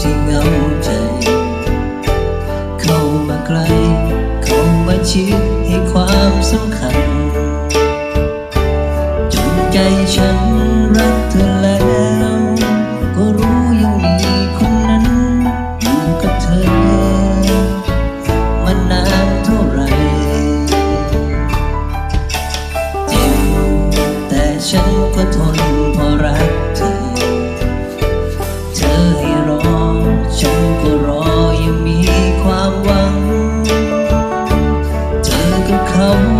ที่เหงาใจ เข้ามาใกล้ เข้ามาชิดให้ความสำคัญ amor.